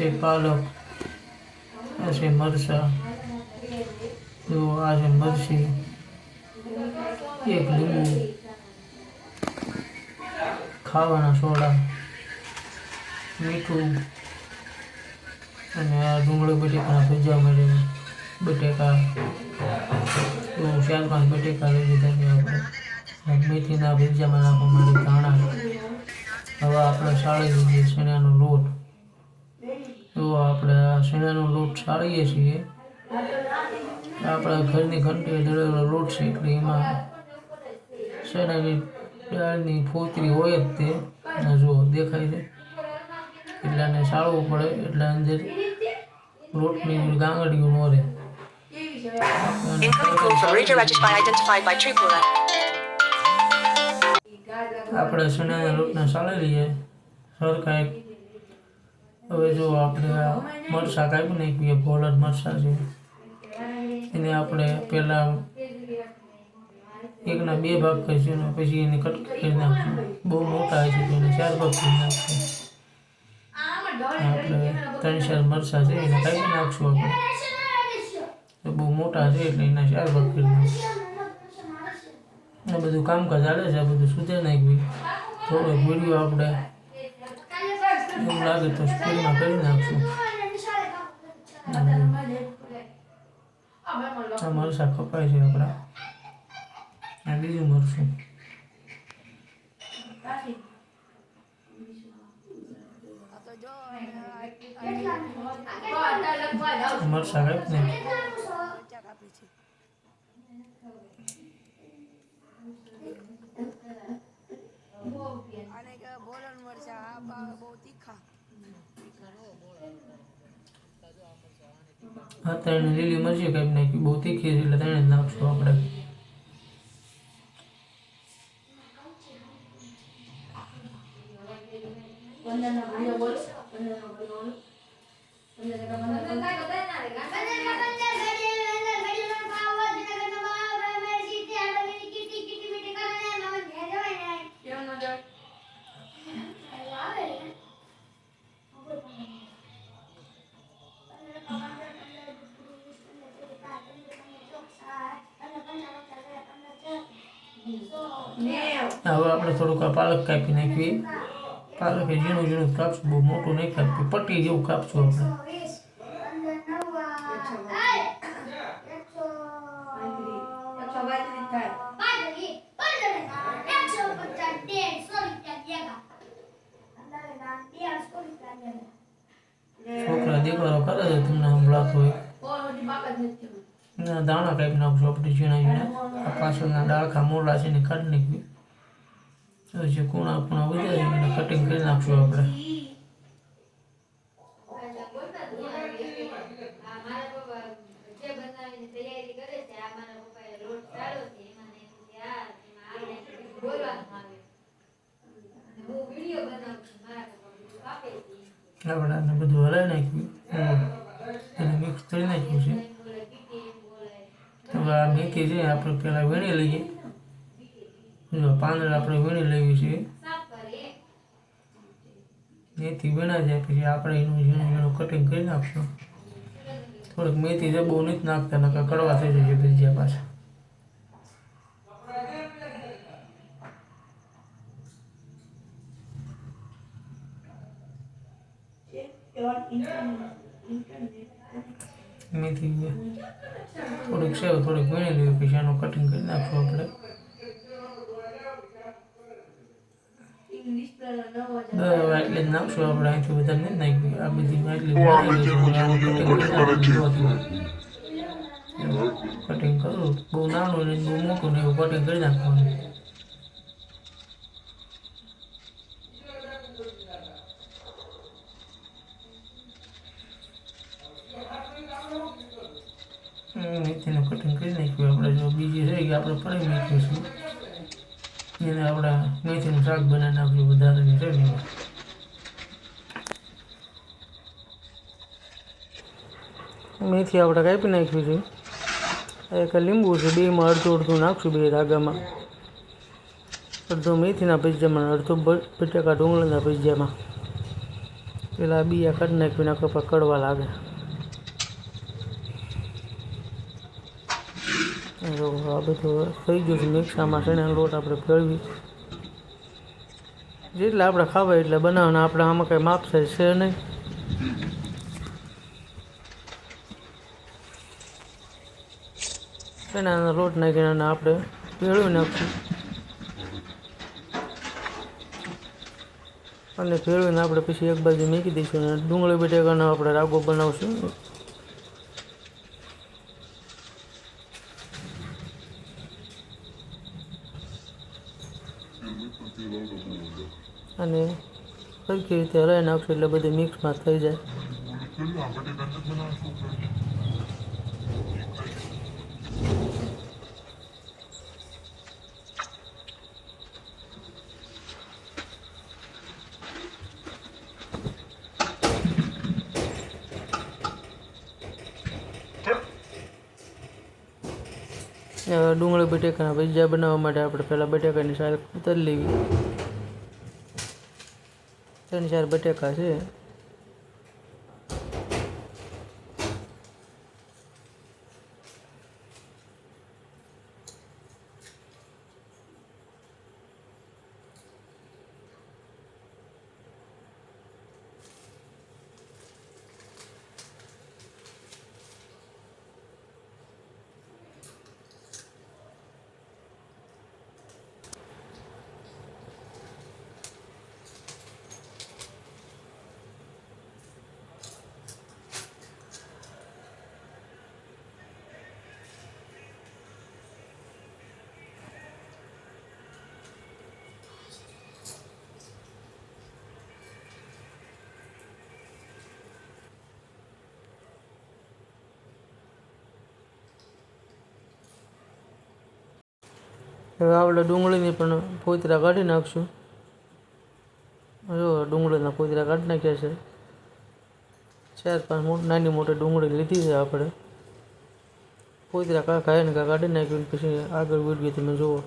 છે પાલક, આ છે મરચાં જો આ છે મરચી એક લીંબુ, ખાવાના સોડા, મીઠું અને આ ડુંગળી બટેકાના ભજીયા મળે બટેકા, તો ચાર પાંચ બટેકા લઈ લીધા છે આપણે. મેથીના ભજીયામાં નાખવા માટે ધાણા. હવે આપણે સાળી દીધી શેણાનો લોટ. તો આપણે આ શેણાનો લોટ સાળીએ છીએ. આપણા ઘરની ઘંટી દળેલો લોટ છે એટલે એમાં શેણાની દાળની ફોતરી હોય જ તે. જો દેખાય છે. એટલે આને સાળવું પડે એટલે અંદર લોટની ગાંગડીઓ ન રહે. આપણે શેણાના લોટને સાળી લઈએ. સરખા એક હવે જો આપણે આ મરચાં કાપી નાખીએ ભોલર મરચાં છે. એને આપણે પહેલાં એકના બે ભાગ કરીશું અને પછી એને કટ કરી નાખશું. બહુ મોટા છે તો એને ચાર ભાગ કરી નાખશું. આપણે ત્રણ ચાર મરચાં છે, એને કાપી નાખશું આપણે. બહુ મોટા છે એટલે એના ચાર ભાગ કરી નાખશું. આ બધું કામકાજ ચાલે છે, આ બધું સુધે નાખ્યું થોડોક વીડિયો આપણે એવું લાગે તો સ્પીડમાં કરી નાખશું આ મરસા કપાય છે આપણા આ બીજું મરસું મરસા કાપ ને અને કે બોલન મરચા આ પા- બહુ તીખા ત્રણ લીલી મરચી કાપી નાખી બહુ તીખી છે એટલે ત્રણે જ નાખશું આપણે. હવે આપણે થોડુંક આ પાલક કાપી નાખીએ. પાલક એ ઝીણું ઝીણું કાપશું, બહુ મોટું નહીં કાપવું પટ્ટી જેવું કાપશું આપણે. છોકરા દીકરો કરે છે, તમને સંભળાતો હોય. ના, દાણા કાપી નાખશું આપણે ઝીણા ઝીણા. આ પાછળના ડાળખા મોરલા છે ને કાઢી નાખવી તો જે કુણા કુણા વધ્યા એને કટિંગ કરી નાખશું આપણે. આપણે આને બધું હલાવી નાખ્યું. એને કરી નાખ્યું છે. હવે આ મેથી છે, આપણે પહેલાં વીણી લઈએ. જો પાંદડા આપણે વીણી લેવી છે. મેથી વીણા જાય પછી આપણે એનું ઝીણું ઝીણું કટિંગ કરી નાખશું. થોડીક મેથી છે બહુ નથી નાખતા, નકર કડવા થઈ જશે ભજીયા પાછા. મેથી થોડીક સેવ થોડીક વીણી લેવી, પછી એનું કટિંગ કરી નાખશું આપણે. એટલે નાખશું આપણે અહીંથી વધારે નથી નાખી આ બધી એટલી કટિંગ કરું બહુ નાનું ને બહુ મોટું ને એવું કટિંગ કરી નાખવાનું મેથીનું કટિંગ કરી નાખ્યું આપણે જો બીજી રહી ગઈ આપણે પડી નાખ્યું એને આપણે મેથીનું શાક બનાવી નાખ્યું વધારેની એમાં. મેથી આપણે કાપી નાખ્યું છે. એક લીંબુ છે, બેમાં અડધું અડધું નાખશું બે રાગામાં અડધો મેથીના અને અડધો બટાકા ડુંગળીના ભજીયામાં પેલા બીયા કાઢી નાખ્યું કપા કડવા લાગે. જો આ બધું થઈ ગયું છે મિક્સ આમાં લોટ આપણે ફેરવી જેટલા આપણે ખાવા એટલે બનાવવાના આપણે આમાં કંઈ માપ સાઈઝ છે નહીં. ચણાનો લોટ નાખીને આપણે ભેળવી નાખશું. અને ભેળવીને આપણે પછી એક બાજુ મૂકી દઈશું અને ડુંગળી બટેકાનો આપણે રાગો બનાવશું. અને સરખી રીતે હલાવી નાખશું એટલે બધું મિક્સમાં થઈ જાય. ડુંગળી બટેકાના ભજીયા બનાવવા માટે આપણે પહેલાં બટેકાની સાલ ઉતારી લેવી. ત્રણ ચાર બટેકા છે. હવે આપણે ડુંગળીની પણ પોતરા કાઢી નાખશું. જો, ડુંગળીના પોતરા કાઢી નાખ્યા છે. ચાર પાંચ નાની મોટી ડુંગળી લીધી છે આપણે. પોતરા કાંઈ ખાય ને કા કાઢી નાખ્યું પછી આગળ વીડિયો તમે જુઓ.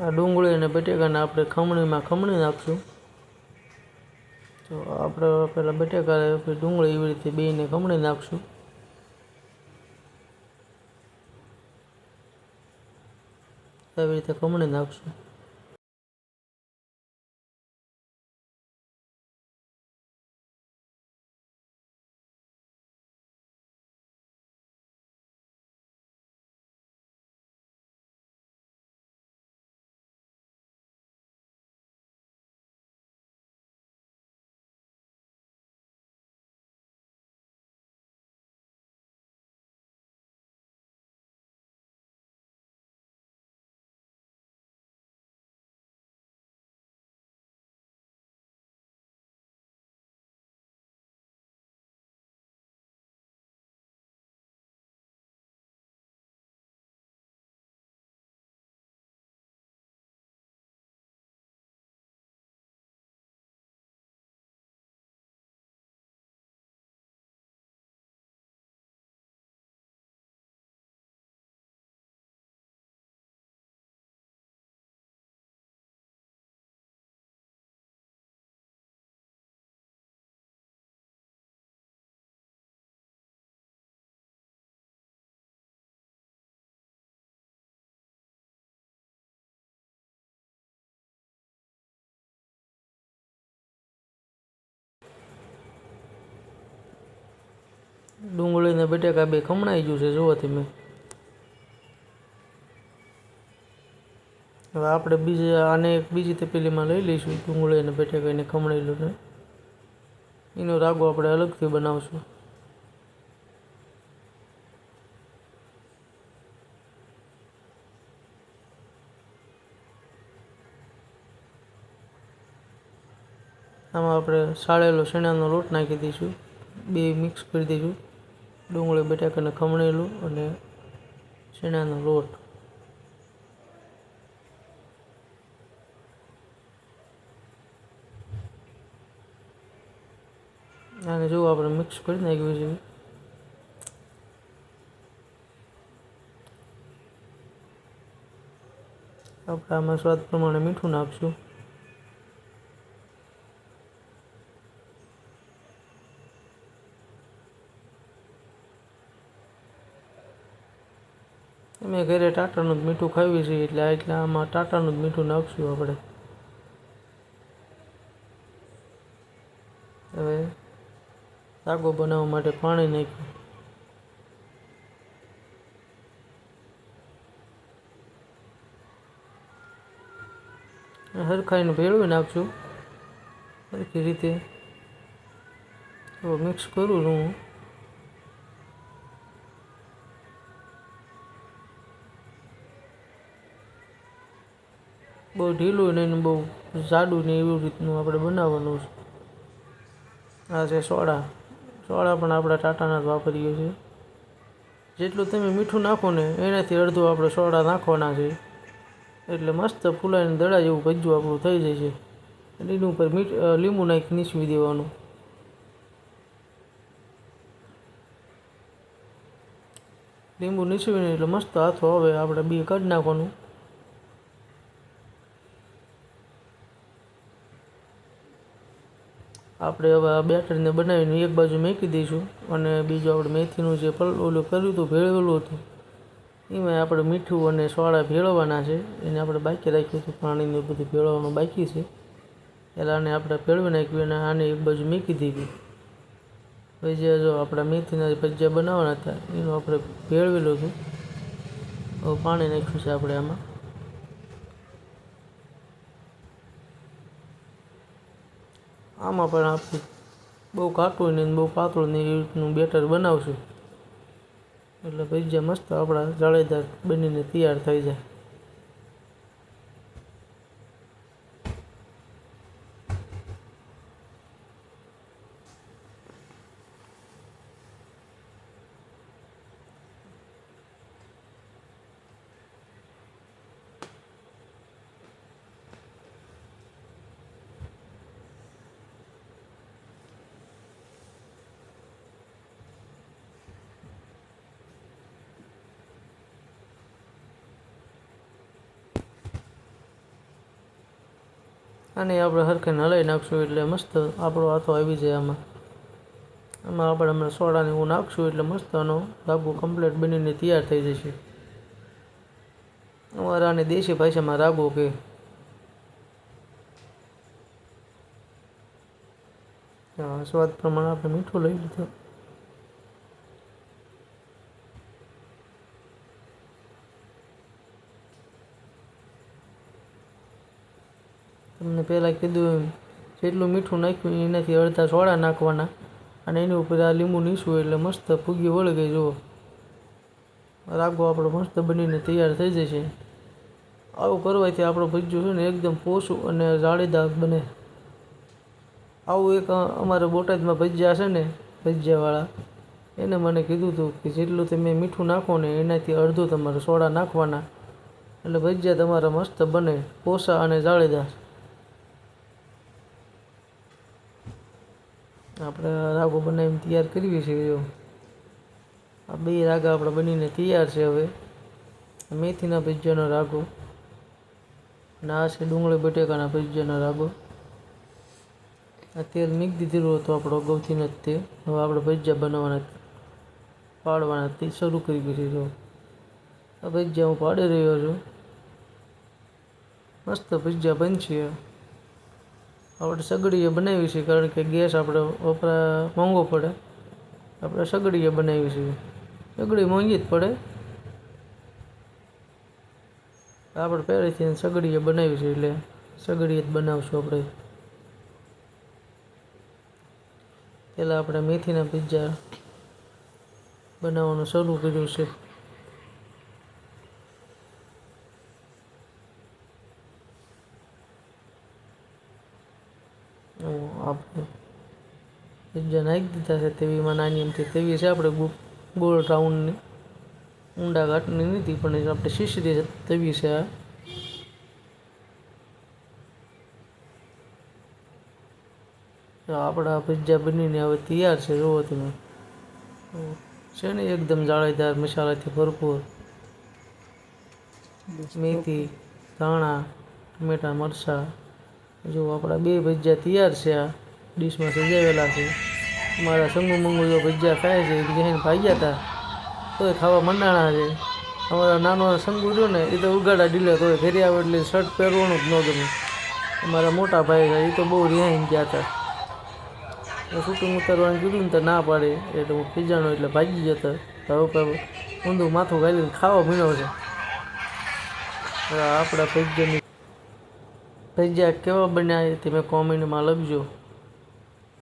આ ડુંગળી અને બટેકાને આપણે ખમણીમાં ખમણી નાખશું. તો આપણે પહેલાં બટેકા પછી ડુંગળી એવી રીતે બેને ખમણી નાખશું. આવી રીતે ખમણી નાખશું. ડુંગળી ને બટેકા બે ખમણાઈ ગયું છે જોવાથી મેં હવે આપણે બીજે આને એક બીજી તપેલીમાં લઈ લઈશું ડુંગળી અને બટેકા એને ખમણેલું ને એનો રાગો આપણે અલગથી બનાવશું. આમાં આપણે સાળેલો શેણાનો લોટ નાખી દઈશું, બે મિક્સ કરી દઈશું. ડુંગળી બટાકાને ખમણેલું અને શેણાનો લોટ. આને જો આપણે મિક્સ કરી નાખ્યું છે. આપણે આમાં સ્વાદ પ્રમાણે મીઠું નાખશું. અમે ઘરે ટાટાનું જ મીઠું ખાવી છીએ એટલે એટલે આમાં ટાટાનું જ મીઠું નાખશું આપણે. હવે સાગો બનાવવા માટે પાણી નાખ્યું. સરખાઈને ભેળવી નાખશું. સરખી રીતે મિક્સ કરું છું હું. બહુ ઢીલું નહીં બહુ જાડું નહીં એવી રીતનું આપણે બનાવવાનું છે. આ છે સોડા. સોડા પણ આપણા ટાટાના જ વાપરીએ છીએ. જેટલું તમે મીઠું નાખો ને એનાથી અડધું આપણે સોડા નાખવાના છે. એટલે મસ્ત ફૂલાઈને દડા જેવું ભજ્જું આપણું થઈ જાય છે. એની ઉપર મીઠ લીંબુ નાખી નીસવી દેવાનું. લીંબુ નીસવીને એટલે મસ્ત હાથો હવે આપણે બે કાઢી નાખવાનું. આપણે હવે આ બેટરને બનાવીને એક બાજુ મૂકી દઈશું અને બીજું આપણે મેથીનું જે પલ, ઓલું કર્યું હતું, ભેળવેલું હતું, એમાં આપણે મીઠું અને સોડા ભેળવવાના છે. એને આપણે બાકી રાખ્યું હતું, પાણીને બધું ભેળવવાનું બાકી છે. એટલે આને આપણે ભેળવી નાખ્યું અને આને એક બાજુ મૂકી દીધી. પછી જે જો આપણા મેથીના ભજીયા બનાવવાના હતા, એનું આપણે ભેળવેલું હતું. પાણી નાખ્યું છે આપણે આમાં. આમાં પણ આપણે બહુ કાટું ને બહુ પાતળું નહીં એ રીતનું બેટર બનાવશું. એટલે ભજીયા મસ્ત આપણા જાળેદાર બનીને તૈયાર થઈ જાય. અને આપણે હરખે હલાવી નાખશું એટલે મસ્ત આપણો હાથો આવી જાય આમાં. આમાં આપણે હમણાં સોડાને એવું નાખશું એટલે મસ્ત આનો રાગો કમ્પ્લીટ બનીને તૈયાર થઈ જશે. અમારા આને દેશી ભાષામાં રાગો કે. હા, સ્વાદ પ્રમાણે આપણે મીઠું લઈ લીધું. તમને પહેલાં કીધું એમ, જેટલું મીઠું નાખ્યું એનાથી અડધા સોડા નાખવાના અને એની ઉપર આ લીંબુ નીસવું એટલે મસ્ત ફૂગી વળી જુઓ. રાગો આપણો મસ્ત બનીને તૈયાર થઈ જશે આવું કરવાથી આપણો ભજીયું છે ને એકદમ પોસું અને જાળીદાર બને. આવું એક અમારે બોટાદમાં ભજીયા છે ને, ભજીયાવાળા, એને મને કીધું હતું કે જેટલું તમે મીઠું નાખો ને એનાથી અડધું તમારે સોડા નાખવાના. એટલે ભજીયા તમારા મસ્ત બને પોસા અને જાળીદાર. આપણે રાગો બનાવીને તૈયાર કરીએ છીએ જો. આ બે રાગા આપણે બનીને તૈયાર છે હવે. મેથીના ભજીયાનો રાગો અને આ છે ડુંગળી, બટેકાના ભજીયાનો રાગો આ તેલ મીક દીધેલું હતું આપણો અગાઉથી જ તે. હવે આપણે ભજીયા બનાવવાના, પાડવાના તે શરૂ કરી દીધી જો. આ ભજીયા હું પાડી રહ્યો છું. મસ્ત ભજીયા બનશે. આપણે સગડીએ બનાવી છે, કારણ કે ગેસ આપણે વપરા, મોંઘો પડે. આપણે સગડીએ બનાવી છે. સગડી મોંઘી જ પડે. આપણે પહેલેથી સગડીએ બનાવી છે, એટલે સગડીએ જ બનાવશું આપણે. પહેલાં આપણે મેથીના પિઝા બનાવવાનું શરૂ કર્યું છે. આપણે નાખી દીધા છે તેવીમાં નાની એમથી તેવી છે આપણે ગોળ રાઉન્ડની. ઊંડા ઘાટની નથી પણ આપણે શીશરી છે. તેવી છે આ. તો આપણા પિઝા બનીને હવે તૈયાર છે જુઓ તમે. છે ને એકદમ જાળીદાર મસાલાથી ભરપૂર. મેથી ધાણા ટમેટા મરચાં. જો આપણા બે ભજીયા તૈયાર છે આ ડીશમાં સજાવેલા છે. મારા મંગુ જો ભજીયા ખાય છે, એ જઈને ભાગ્યા હતા તોય ખાવા મંડાણા છે. અમારા નાનો સંગુ જો ને, એ તો ઉગાડા ઢીલે તોય ઘરે આવે એટલે શર્ટ પહેરવાનું જ ન ગમે. અમારા મોટા ભાઈ છે, એ તો બહુ રિહાઈને ગયા હતા શૂટિંગ ઉતારવાનું કીધું ને તો ના પાડે એટલે હું ખીજાણો એટલે ભાગી જતા. હવે ઊંધું માથું ગાલીને ખાવા મીણો છે. આપણા પૈજાની પૈજા કેવા બન્યા એ તમે કોમેન્ટમાં લખજો.